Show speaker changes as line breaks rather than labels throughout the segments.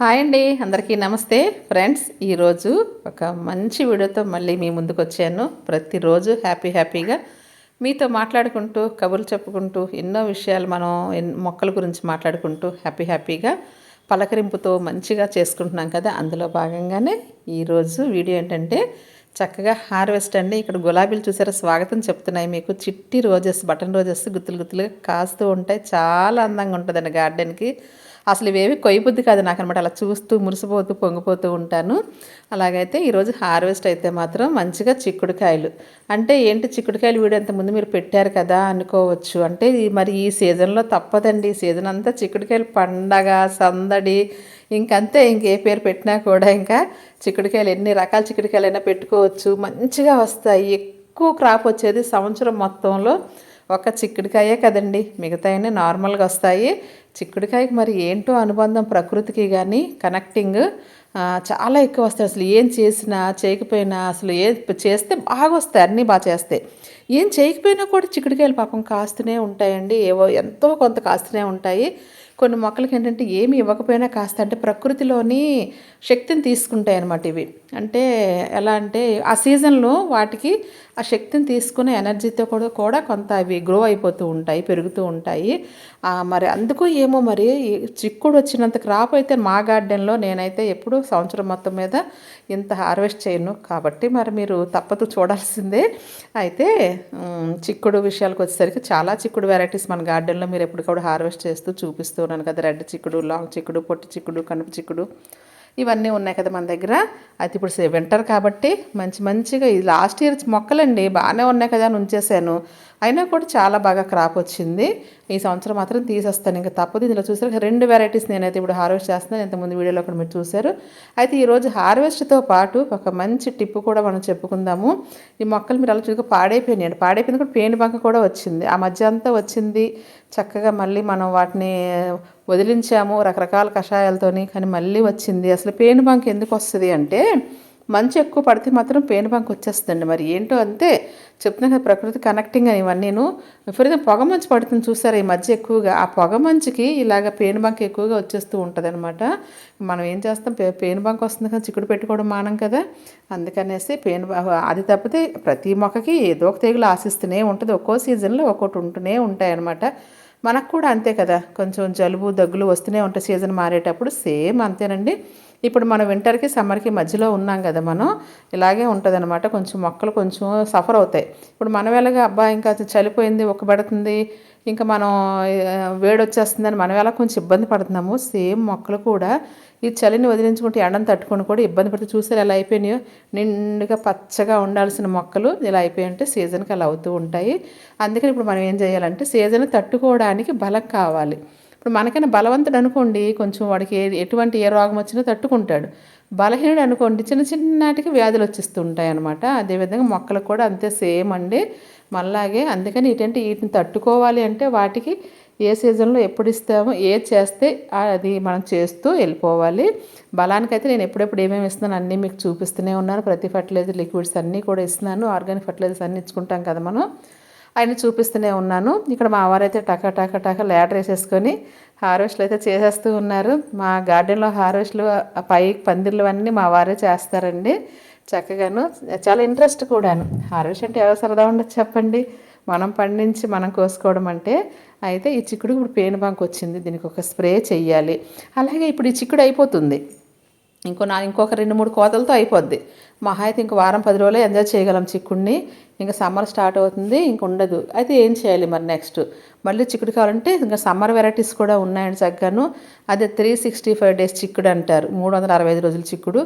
Hi అండి అందరికీ నమస్తే. ఫ్రెండ్స్ ఈరోజు ఒక మంచి వీడియోతో మళ్ళీ మీ ముందుకు వచ్చాను ప్రతిరోజు హ్యాపీ హ్యాపీగా మీతో మాట్లాడుకుంటూ కబుర్లు చెప్పుకుంటూ ఎన్నో విషయాలు మనం ఎన్- మొక్కల గురించి మాట్లాడుకుంటూ హ్యాపీ హ్యాపీగా పలకరింపుతో మంచిగా చేసుకుంటున్నాం కదా. అందులో భాగంగానే ఈరోజు వీడియో ఏంటంటే చక్కగా హార్వెస్ట్ అండి. ఇక్కడ గులాబీలు చూసారా? స్వాగతం చెప్తున్నాయి మీకు. చిట్టి రోజెస్ బటన్ రోజెస్ గుత్తులు గుత్తులుగా కాస్తూ ఉంటాయి. చాలా అందంగా ఉంటుందండి గార్డెన్కి. అసలు ఇవేవి కొయ్యబుద్ధి కాదు నాకు అనమాట అలా చూస్తూ మురిసిపోతూ పొంగిపోతూ ఉంటాను. అలాగైతే ఈరోజు హార్వెస్ట్ అయితే మాత్రం మంచిగా చిక్కుడుకాయలు. అంటే ఏంటి చిక్కుడుకాయలు వీడు ముందు మీరు పెట్టారు కదా అనుకోవచ్చు. అంటే మరి ఈ సీజన్లో తప్పదండి. ఈ సీజన్ అంతా చిక్కుడుకాయలు పండగ సందడి ఇంకంతే. ఇంకే పేరు పెట్టినా కూడా ఇంకా చిక్కుడుకాయలు ఎన్ని రకాల చిక్కుడుకాయలు అయినా పెట్టుకోవచ్చు. మంచిగా వస్తాయి. ఎక్కువ క్రాప్ వచ్చేది సంవత్సరం మొత్తంలో ఒక చిక్కుడుకాయే కదండి. మిగతా నార్మల్గా వస్తాయి. చిక్కుడుకాయకి మరి ఏంటో అనుబంధం ప్రకృతికి కానీ కనెక్టింగ్ చాలా ఎక్కువ వస్తాయి. అసలు ఏం చేసినా చేయకపోయినా అసలు ఏ చేస్తే బాగా వస్తాయి. అన్నీ బాగా చేస్తాయి. ఏం చేయకపోయినా కూడా చిక్కుడుకాయలు పాపం కాస్తూనే ఉంటాయండి. ఏవో ఎంతో కొంత కాస్తూనే ఉంటాయి. కొన్ని మొక్కలకి ఏంటంటే ఏమి ఇవ్వకపోయినా కాస్త అంటే ప్రకృతిలోని శక్తిని తీసుకుంటాయి అన్నమాట ఇవి. అంటే ఎలా అంటే ఆ సీజన్లో వాటికి ఆ శక్తిని తీసుకునే ఎనర్జీతో కూడా కూడా కొంత అవి గ్రో అయిపోతూ ఉంటాయి పెరుగుతూ ఉంటాయి. మరి అందుకు ఏమో మరి చిక్కుడు వచ్చినంత క్రాప్ అయితే మా గార్డెన్లో నేనైతే ఎప్పుడూ సంవత్సరం మొత్తం మీద ఇంత హార్వెస్ట్ చేయను. కాబట్టి మరి మీరు తప్పదు చూడాల్సిందే. అయితే చిక్కుడు విషయాలకు వచ్చేసరికి చాలా చిక్కుడు వెరైటీస్ మన గార్డెన్లో మీరు ఎప్పటికప్పుడు హార్వెస్ట్ చేస్తూ చూపిస్తూ ఉన్నాను కదా రెడ్ చిక్కుడు లాంగ్ చిక్కుడు పొట్టి చిక్కుడు కనుపు చిక్కుడు ఇవన్నీ ఉన్నాయి కదా మన దగ్గర. అయితే ఇప్పుడు వింటర్ కాబట్టి మంచి మంచిగా ఈ లాస్ట్ ఇయర్ మొక్కలండి బాగానే ఉన్నాయి కదా అని ఉంచేసాను అయినా కూడా చాలా బాగా క్రాప్ వచ్చింది. ఈ సంవత్సరం మాత్రం తీసేస్తాను. ఇంకా తప్పదు. ఇందులో చూసారు రెండు వెరైటీస్ నేనైతే ఇప్పుడు హార్వెస్ట్ చేస్తున్నాను. ఇంతకుముందు వీడియోలో కూడా మీరు చూశారు. అయితే ఈరోజు హార్వెస్ట్తో పాటు ఒక మంచి టిప్ కూడా మనం చెప్పుకుందాము. ఈ మొక్కలు మీరు అలా చూడక పాడైపోయినాయి పాడైపోయింది కూడా పేను బంక కూడా వచ్చింది. ఆ మధ్య అంతా వచ్చింది. చక్కగా మళ్ళీ మనం వాటిని వదిలించాము. రకరకాల కషాయాలతోని కానీ మళ్ళీ వచ్చింది. అసలు పేను బంక ఎందుకు వస్తుంది అంటే మంచు ఎక్కువ పడితే మాత్రం పేనుబంక్ వచ్చేస్తుందండి. మరి ఏంటో అంతే చెప్తున్నా కదా ప్రకృతి కనెక్టింగ్ అని నేను విపరీతం పొగ మంచు పడుతుంది చూసారా? ఈ మధ్య ఎక్కువగా ఆ పొగ మంచుకి ఇలాగ పేనుబంక్ ఎక్కువగా వచ్చేస్తూ ఉంటుంది అనమాట మనం ఏం చేస్తాం? పే పేనుబంక్ వస్తుంది కదా చిక్కుడు పెట్టుకోవడం మానం కదా. అందుకనేసి పేను అది తప్పితే ప్రతి మొక్కకి ఏదో ఒక తెగులు ఆశిస్తూనే ఉంటుంది. ఒక్కో సీజన్లో ఒక్కోటి ఉంటూనే ఉంటాయి అనమాట మనకు కూడా అంతే కదా కొంచెం జలుబు దగ్గులు వస్తూనే ఉంటాయి సీజన్ మారేటప్పుడు. సేమ్ అంతేనండి. ఇప్పుడు మనం వింటర్కి సమ్మర్కి మధ్యలో ఉన్నాం కదా మనం ఇలాగే ఉంటుంది కొంచెం మొక్కలు కొంచెం సఫర్ అవుతాయి. ఇప్పుడు మనం ఎలాగా అబ్బా ఇంకా చలిపోయింది ఒక్కబడుతుంది ఇంకా మనం వేడి వచ్చేస్తుందని మనం ఎలా కొంచెం ఇబ్బంది పడుతున్నాము సేమ్ మొక్కలు కూడా ఈ చలిని వదిలించుకుంటే ఎండను తట్టుకొని కూడా ఇబ్బంది పడుతూ చూసారు ఎలా అయిపోయినాయో? నిండుగా పచ్చగా ఉండాల్సిన మొక్కలు ఇలా అయిపోయి సీజన్కి అలా అవుతూ ఉంటాయి. అందుకని ఇప్పుడు మనం ఏం చేయాలంటే సీజన్ తట్టుకోవడానికి బలం కావాలి. ఇప్పుడు మనకైనా బలవంతుడు అనుకోండి కొంచెం వాడికి ఎటువంటి ఏ రోగం వచ్చినా తట్టుకుంటాడు. బలహీనుడు అనుకోండి చిన్న చిన్నటికి వ్యాధులు వచ్చేస్తూ ఉంటాయి అనమాట అదేవిధంగా మొక్కలకు కూడా అంతే సేమ్ అండి. మళ్ళాగే అందుకని ఇటువంటి వీటిని తట్టుకోవాలి అంటే వాటికి ఏ సీజన్లో ఎప్పుడు ఇస్తామో ఏది చేస్తే అది మనం చేస్తూ వెళ్ళిపోవాలి. బలానికైతే నేను ఎప్పుడెప్పుడు ఏమేమి ఇస్తున్నాను అన్నీ మీకు చూపిస్తూనే ఉన్నాను. ప్రతి ఫర్టిలైజర్ లిక్విడ్స్ అన్నీ కూడా ఇస్తున్నాను. ఆర్గానిక్ ఫర్టిలైజర్స్ అన్నీ ఇచ్చుకుంటాం కదా మనం. ఆయన చూపిస్తూనే ఉన్నాను. ఇక్కడ మా వారైతే టక టక టక లేటర్ వేసేసుకొని హార్వెస్ట్లు అయితే చేసేస్తూ ఉన్నారు. మా గార్డెన్లో హార్వెస్ట్లు పై పందిర్లు అన్నీ మా వారే చేస్తారండి. చక్కగాను చాలా ఇంట్రెస్ట్ కూడాను. హార్వెస్ట్ అంటే ఎవరు సరదా ఉండదు చెప్పండి? మనం పండించి మనం కోసుకోవడం అంటే అయితే ఈ చిక్కుడు ఇప్పుడు పేను బంక్ వచ్చింది. దీనికి ఒక స్ప్రే చెయ్యాలి. అలాగే ఇప్పుడు ఈ చిక్కుడు అయిపోతుంది. ఇంకో నా ఇంకొక రెండు మూడు కోతలతో అయిపోద్ది. మహా అయితే ఇంకో వారం పది రోజులే ఎంజాయ్ చేయగలం చిక్కుడిని. ఇంకా సమ్మర్ స్టార్ట్ అవుతుంది ఇంక ఉండదు. అయితే ఏం చేయాలి మరి నెక్స్ట్ మళ్ళీ చిక్కుడు కావాలంటే ఇంకా సమ్మర్ వెరైటీస్ కూడా ఉన్నాయండి చక్కగాను. అదే త్రీ సిక్స్టీ ఫైవ్ డేస్ చిక్కుడు అంటారు. మూడు వందల అరవై ఐదు రోజుల చిక్కుడు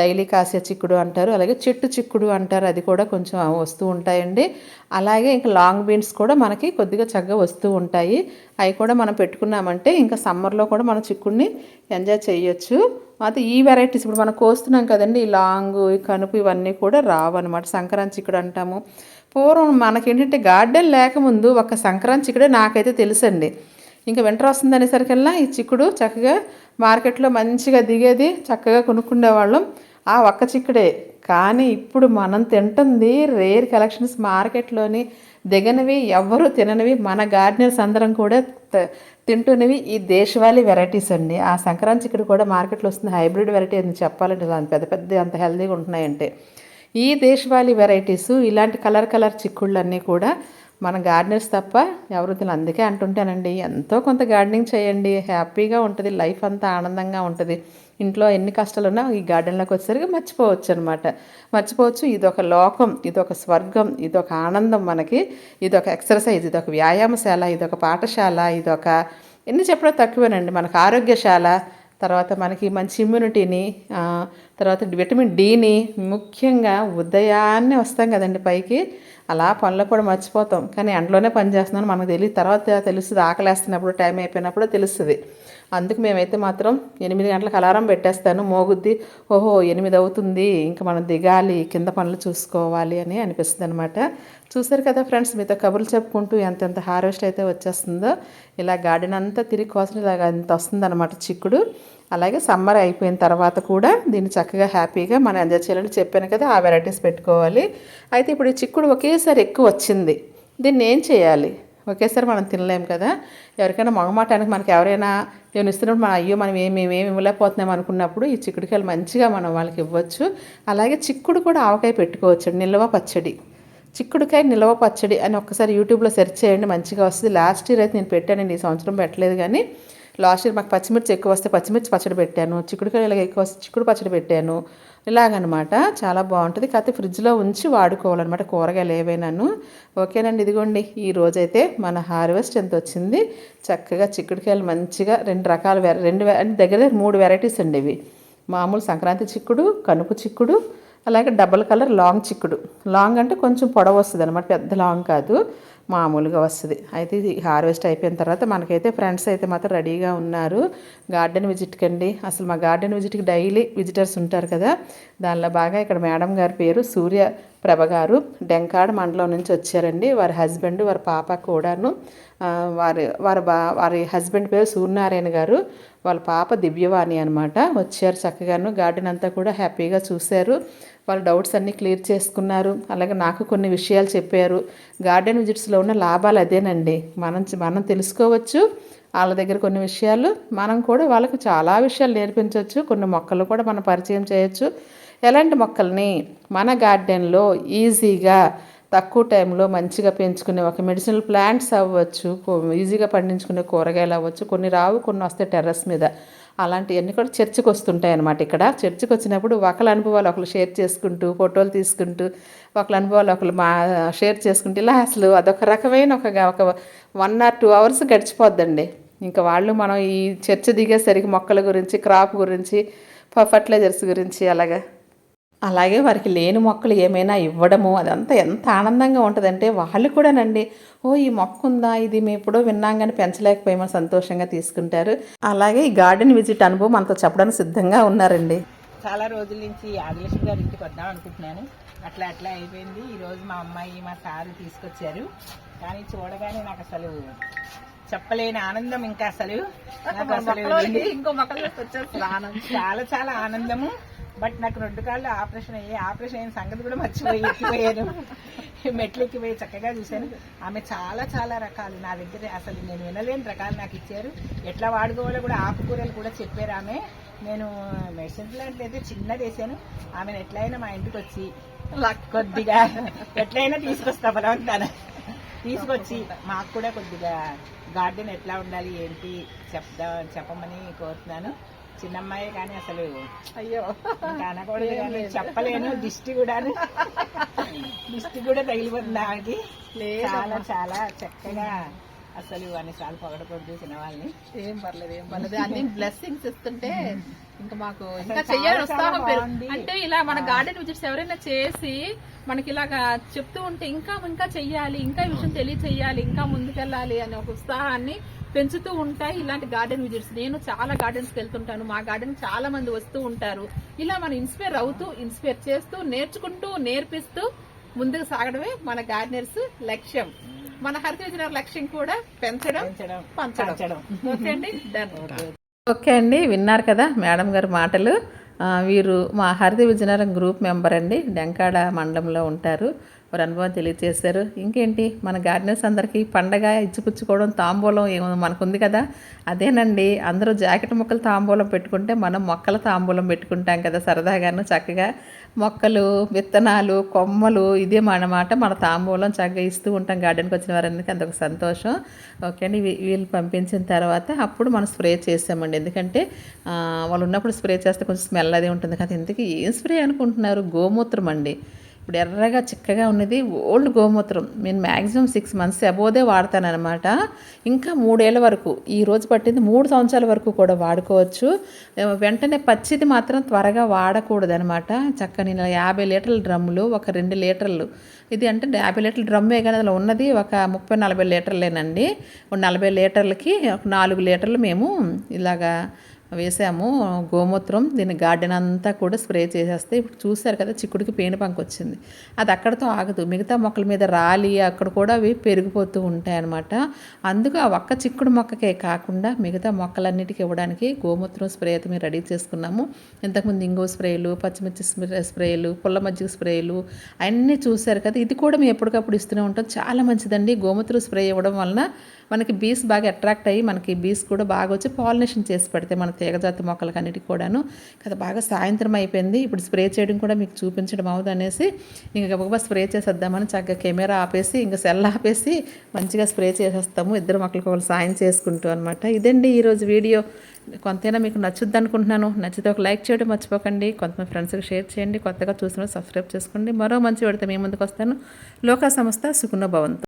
డైలీ కాసే చిక్కుడు అంటారు. అలాగే చెట్టు చిక్కుడు అంటారు. అది కూడా కొంచెం వస్తూ ఉంటాయండి. అలాగే ఇంకా లాంగ్ బీన్స్ కూడా మనకి కొద్దిగా చక్కగా వస్తూ ఉంటాయి. అవి కూడా మనం పెట్టుకున్నామంటే ఇంకా సమ్మర్లో కూడా మనం చిక్కుడిని ఎంజాయ్ చేయొచ్చు. అయితే ఈ వెరైటీస్ ఇప్పుడు మనం కోస్తున్నాం కదండి ఈ లాంగ్ ఈ కనుపు ఇవన్నీ కూడా రావు అనమాట సంక్రాంతి చిక్కుడు అంటాము. పూర్వం మనకేంటంటే గార్డెన్ లేకముందు ఒక సంక్రాంతి చిక్కుడే నాకైతే తెలుసండి. ఇంకా వింటర్ వస్తుంది అనేసరికల్లా ఈ చిక్కుడు చక్కగా మార్కెట్లో మంచిగా దిగేది చక్కగా కొనుక్కునేవాళ్ళం ఆ ఒక్క చిక్కుడే. కానీ ఇప్పుడు మనం తింటుంది రేర్ కలెక్షన్స్ మార్కెట్లోని దిగనివి ఎవరు తిననివి మన గార్డెనర్స్ అందరం కూడా తింటున్నవి ఈ దేశవాళీ వెరైటీస్ అండి. ఆ సంక్రాంతి చిక్కుడు కూడా మార్కెట్లో వస్తుంది. హైబ్రిడ్ వెరైటీ అని చెప్పాలంటే పెద్ద పెద్ద అంత హెల్తీగా ఉంటున్నాయంటే. ఈ దేశవాళీ వెరైటీస్ ఇలాంటి కలర్ కలర్ చిక్కుళ్ళన్నీ కూడా మన గార్డెనర్స్ తప్ప ఎవరు అందుకే అంటుంటానండి. ఎంతో కొంత గార్డెనింగ్ చేయండి. హ్యాపీగా ఉంటుంది. లైఫ్ అంతా ఆనందంగా ఉంటుంది. ఇంట్లో ఎన్ని కష్టాలు ఉన్నా ఈ గార్డెన్లోకి వచ్చేసరికి మర్చిపోవచ్చు అనమాట మర్చిపోవచ్చు. ఇదొక లోకం ఇదొక స్వర్గం ఇదొక ఆనందం మనకి. ఇదొక ఎక్సర్సైజ్ ఇదొక వ్యాయామశాల ఇదొక పాఠశాల ఇదొక ఎన్ని చెప్పడం తక్కువేనండి. మనకు ఆరోగ్యశాల తర్వాత మనకి మంచి ఇమ్యూనిటీని తర్వాత విటమిన్ డిని ముఖ్యంగా ఉదయాన్నే వస్తాం కదండి పైకి. అలా పనులు కూడా మర్చిపోతాం. కానీ ఎండలోనే పనిచేస్తున్నాను మనకు తెలియదు తర్వాత తెలుస్తుంది. ఆకలేస్తున్నప్పుడు టైం అయిపోయినప్పుడు తెలుస్తుంది. అందుకు మేమైతే మాత్రం ఎనిమిది గంటలకు అలారం పెట్టేస్తాను. మోగుద్ది ఓహో ఎనిమిది అవుతుంది ఇంకా మనం దిగాలి కింద పనులు చూసుకోవాలి అని అనిపిస్తుంది అనమాట చూసారు కదా ఫ్రెండ్స్ మీతో కబుర్లు చెప్పుకుంటూ ఎంతెంత హార్వెస్ట్ అయితే వచ్చేస్తుందో ఇలా గార్డెన్ అంతా తిరిగి కోసం ఇలాగ అంత వస్తుందన్నమాట చిక్కుడు. అలాగే సమ్మర్ అయిపోయిన తర్వాత కూడా దీన్ని చక్కగా హ్యాపీగా మనం ఎంజాయ్ చేయాలని చెప్పాను కదా ఆ వెరైటీస్ పెట్టుకోవాలి. అయితే ఇప్పుడు ఈ చిక్కుడు ఒకేసారి ఎక్కువ వచ్చింది దీన్ని ఏం చేయాలి? ఒకేసారి మనం తినలేం కదా? ఎవరికైనా మొగమాటానికి మనకి ఎవరైనా నేను ఇస్తున్నప్పుడు మనం అయ్యో మనం ఏమి ఇవ్వలేకపోతున్నాం అనుకున్నప్పుడు ఈ చిక్కుడుకాయలు మంచిగా మనం వాళ్ళకి ఇవ్వచ్చు. అలాగే చిక్కుడు కూడా ఆవకాయ పెట్టుకోవచ్చు నిల్వ పచ్చడి. చిక్కుడుకాయ నిల్వ పచ్చడి అని ఒక్కసారి యూట్యూబ్లో సెర్చ్ చేయండి మంచిగా వస్తుంది. లాస్ట్ ఇయర్ అయితే నేను పెట్టానండి ఈ సంవత్సరం పెట్టలేదు కానీ లాస్ట్ ఇయర్ మాకు పచ్చిమిర్చి ఎక్కువ వస్తే పచ్చిమిర్చి పచ్చడి పెట్టాను చిక్కుడుకాయ ఇలాగ ఎక్కువ వస్తే చిక్కుడు పచ్చడి పెట్టాను ఇలాగనమాట. చాలా బాగుంటుంది. కాకపోతే ఫ్రిడ్జ్లో ఉంచి వాడుకోవాలన్నమాట కూరగాయలు ఏవైనాను. ఓకేనండి ఇదిగోండి. ఈ రోజైతే మన హార్వెస్ట్ ఎంత వచ్చింది? చక్కగా చిక్కుడుకాయలు మంచిగా రెండు రకాల వెర రెండు దగ్గర దగ్గర మూడు వెరైటీస్ అండి ఇవి. మామూలు సంక్రాంతి చిక్కుడు కనుపు చిక్కుడు అలాగే డబల్ కలర్ లాంగ్ చిక్కుడు. లాంగ్ అంటే కొంచెం పొడవు వస్తుంది అనమాట పెద్ద లాంగ్ కాదు. మామూలుగా వస్తుంది. అయితే ఇది హార్వెస్ట్ అయిపోయిన తర్వాత మనకైతే ఫ్రెండ్స్ అయితే మాత్రం రెడీగా ఉన్నారు. గార్డెన్ విజిట్కి అండి అసలు మా గార్డెన్ విజిట్కి డైలీ విజిటర్స్ ఉంటారు కదా. దానిలో బాగా ఇక్కడ మేడం గారి పేరు సూర్య ప్రభ గారు డెంకాడ్ మండలం నుంచి వచ్చారండి. వారి హస్బెండ్ వారి పాప కూడాను వారి వారి బా వారి హస్బెండ్ పేరు సూర్యనారాయణ గారు. వాళ్ళ పాప దివ్యవాణి అనమాట వచ్చారు చక్కగాను. గార్డెన్ అంతా కూడా హ్యాపీగా చూశారు. వాళ్ళ డౌట్స్ అన్నీ క్లియర్ చేసుకున్నారు. అలాగే నాకు కొన్ని విషయాలు చెప్పారు. గార్డెన్ విజిట్స్లో ఉన్న లాభాలు అదేనండి. మనం మనం తెలుసుకోవచ్చు. వాళ్ళ దగ్గర కొన్ని విషయాలు మనం కూడా వాళ్ళకు చాలా విషయాలు నేర్పించవచ్చు. కొన్ని మొక్కలు కూడా మనం పరిచయం చేయొచ్చు. ఎలాంటి మొక్కల్ని మన గార్డెన్లో ఈజీగా తక్కువ టైంలో మంచిగా పెంచుకునే ఒక మెడిసినల్ ప్లాంట్స్ అవ్వచ్చు ఈజీగా పండించుకునే కూరగాయలు అవ్వచ్చు కొన్ని రావు కొన్ని వస్తాయి టెర్రస్ మీద. అలాంటివన్నీ కూడా చర్చకు వస్తుంటాయి అన్నమాట ఇక్కడ. చర్చకు వచ్చినప్పుడు ఒకళ్ళ అనుభవాలు ఒకరు షేర్ చేసుకుంటూ ఫోటోలు తీసుకుంటూ ఒకళ్ళ అనుభవాలు ఒకరు మా షేర్ చేసుకుంటూ ఇలా అసలు అదొక రకమైన ఒక ఒక వన్ ఆర్ టూ అవర్స్ గడిచిపోద్దండి. ఇంకా వాళ్ళు మనం ఈ చర్చ దిగేసరికి మొక్కల గురించి క్రాప్ గురించి ఫర్టిలైజర్స్ గురించి అలాగా అలాగే వారికి లేని మొక్కలు ఏమైనా ఇవ్వడము అదంతా ఎంత ఆనందంగా ఉంటుందంటే వాళ్ళు కూడానండి ఓ ఈ మొక్క ఉందా? ఇది మేము ఎప్పుడో విన్నాం కానీ పెంచలేకపోయామో సంతోషంగా తీసుకుంటారు. అలాగే ఈ గార్డెన్ విజిట్ అనుభవం మనతో చెప్పడానికి సిద్ధంగా ఉన్నారండి.
చాలా రోజుల నుంచి ఆదిలక్ష్మి గారి ఇంటికి వద్దాం అనుకుంటున్నాను. అట్లా అట్లా అయిపోయింది. ఈ రోజు మా అమ్మాయి మా సారు తీసుకొచ్చారు. కానీ చూడగానే నాకు అసలు చెప్పలేని ఆనందం ఇంకా అసలు. నాకు అసలు ఇంకో చాలా చాలా ఆనందము. బట్ నాకు రెండు కాళ్ళు ఆపరేషన్ అయ్యి ఆపరేషన్ అయిన సంగతి కూడా మర్చిపోయి ఎక్కిపోయాను. మెట్లు ఎక్కిపోయి చక్కగా చూశాను. ఆమె చాలా చాలా రకాలు నా దగ్గర అసలు నేను వినలేని రకాలు నాకు ఇచ్చారు. ఎట్లా వాడుకోవాలో కూడా ఆకుకూరలు కూడా చెప్పారు ఆమె. నేను మెడిసిన్ ప్లాంట్ అయితే చిన్నది వేసాను. ఆమెను ఎట్లయినా మా ఇంటికి వచ్చి కొద్దిగా ఎట్లయినా తీసుకొస్తా బలవంతాను తీసుకొచ్చి మాకు కూడా కొద్దిగా గార్డెన్ ఎట్లా ఉండాలి ఏంటి చెప్దా చెప్పమని కోరుతున్నాను. చిన్నమ్మాయి కానీ అసలు అయ్యో. ఇంకా అనకూడదు కానీ చెప్పలేను దిష్టి కూడా దిష్టి కూడా తగిలిపోతుంది ఆమెకి చాలా చాలా చక్కగా అసలు అన్నిసార్లు పొగడకూడదు చిన్న వాళ్ళని
ఏం పర్లేదు ఏం పర్లేదు. అన్ని బ్లెస్సింగ్స్ ఇస్తుంటే ఇంకా మాకు ఇంకా
చాలా
చెయ్యాలి
చాలా
ఉత్సాహం పెరుగు-. అంటే ఇలా మన గార్డెన్ విజిట్స్ ఎవరైనా చేసి మనకి ఇలాగా చెప్తూ ఉంటే ఇంకా ఇంకా చెయ్యాలి ఇంకా ఈ విషయం తెలియచేయాలి ఇంకా ముందుకెళ్ళాలి అనే ఒక ఉత్సాహాన్ని పెంచుతూ ఉంటాయి ఇలాంటి గార్డెన్ విజిట్స్. నేను చాలా గార్డెన్స్కి వెళ్తుంటాను మా గార్డెన్ చాలా మంది వస్తూ ఉంటారు. ఇలా మనం ఇన్స్పైర్ అవుతూ ఇన్స్పైర్ చేస్తూ నేర్చుకుంటూ నేర్పిస్తూ ముందుకు సాగడమే మన గార్డెనర్స్ లక్ష్యం. మన హరిత విజయనగర్ లక్ష్యం కూడా పెంచడం
పెంచడం
పంచడం.
పంచడం.
ఓకే అండి డన్. ఓకే అండి విన్నారు కదా మేడం గారి మాటలు. వీరు మా హరిది విజయనగరం గ్రూప్ మెంబర్ అండి డెంకాడ మండలంలో ఉంటారు. వారి అనుభవం తెలియజేశారు. ఇంకేంటి మన గార్డెనర్స్ అందరికీ పండగ ఇచ్చిపుచ్చుకోవడం తాంబూలం ఏమో మనకుంది కదా. అదేనండి అందరూ జాకెట్ మొక్కలు తాంబూలం పెట్టుకుంటే మనం మొక్కల తాంబూలం పెట్టుకుంటాం కదా సరదాగాను చక్కగా. మొక్కలు విత్తనాలు కొమ్మలు ఇదే అన్నమాట. మన తాంబూలం చక్కగా ఇస్తూ ఉంటాం గార్డెన్కి వచ్చిన వారందరికీ అదొక సంతోషం. ఓకే అండి వీ- వీళ్ళు పంపించిన తర్వాత అప్పుడు మనం స్ప్రే చేసామండి ఎందుకంటే వాళ్ళు ఉన్నప్పుడు స్ప్రే చేస్తే కొంచెం స్మెల్ అది ఉంటుంది కదా. ఇంతకీ ఏం స్ప్రే అనుకుంటున్నారు? గోమూత్రం అండి. ఇప్పుడు ఎర్రగా చిక్కగా ఉన్నది ఓల్డ్ గోమూత్రం. నేను మ్యాక్సిమం సిక్స్ మంత్స్ అబోదే వాడతానమాట ఇంకా మూడేళ్ళ వరకు ఈ రోజు పట్టింది మూడు సంవత్సరాల వరకు కూడా వాడుకోవచ్చు. వెంటనే పచ్చిది మాత్రం త్వరగా వాడకూడదనమాట చక్కని చక్క నేను యాభై లీటర్ల డ్రమ్ములు ఒక రెండు లీటర్లు. ఇది అంటే యాభై లీటర్ల డ్రమ్మే కానీ అందులో ఉన్నది ఒక ముప్పై నలభై లీటర్లేనండి. నలభై లీటర్లకి ఒక నాలుగు లీటర్లు మేము ఇలాగా వేసాము. గోమూత్రం దీన్ని గార్డెన్ అంతా కూడా స్ప్రే చేసేస్తే ఇప్పుడు చూశారు కదా చిక్కుడికి పేనుపంక వచ్చింది. అది అక్కడతో ఆగదు. మిగతా మొక్కల మీద రాలి అక్కడ కూడా అవి పెరిగిపోతూ ఉంటాయి అన్నమాట. అందుకు ఆ ఒక్క చిక్కుడు మొక్కకే కాకుండా మిగతా మొక్కలన్నిటికీ ఇవ్వడానికి గోమూత్రం స్ప్రే అయితే మేము రెడీ చేసుకున్నాము. ఇంతకుముందు ఇంగో స్ప్రేలు పచ్చిమిర్చి స్ప్రేలు పుల్ల మజ్జిగ స్ప్రేలు అన్నీ చూశారు కదా. ఇది కూడా మేము ఎప్పటికప్పుడు ఇస్తూనే ఉంటాం. చాలా మంచిదండి. గోమూత్రం స్ప్రే ఇవ్వడం వలన మనకి బీస్ బాగా అట్రాక్ట్ అయ్యి మనకి బీస్ కూడా బాగా వచ్చి పాలినేషన్ చేసి పెడితే మన తీగజాతి మొక్కలకి అన్నిటికి కూడాను కదా బాగా సాయంత్రం అయిపోయింది. ఇప్పుడు స్ప్రే చేయడం కూడా మీకు చూపించడం అవదు అనేసి ఇంకా గబగబా స్ప్రే చేసేద్దామని చక్కగా కెమెరా ఆపేసి ఇంకా సెల్ ఆపేసి మంచిగా స్ప్రే చేసేస్తాము. ఇద్దరు మొక్కలకి ఒకరు సాయం చేసుకుంటూ అనమాట ఇదండి ఈరోజు వీడియో. కొంతైనా మీకు నచ్చుద్ది అనుకుంటున్నాను. నచ్చితే ఒక లైక్ చేయడం మర్చిపోకండి. కొంతమంది ఫ్రెండ్స్కి షేర్ చేయండి. కొత్తగా చూసిన సబ్స్క్రైబ్ చేసుకోండి. మరో మంచి పెడితే మీ ముందుకు వస్తాను. లోకా సంస్థ సుకున్న భవంతు.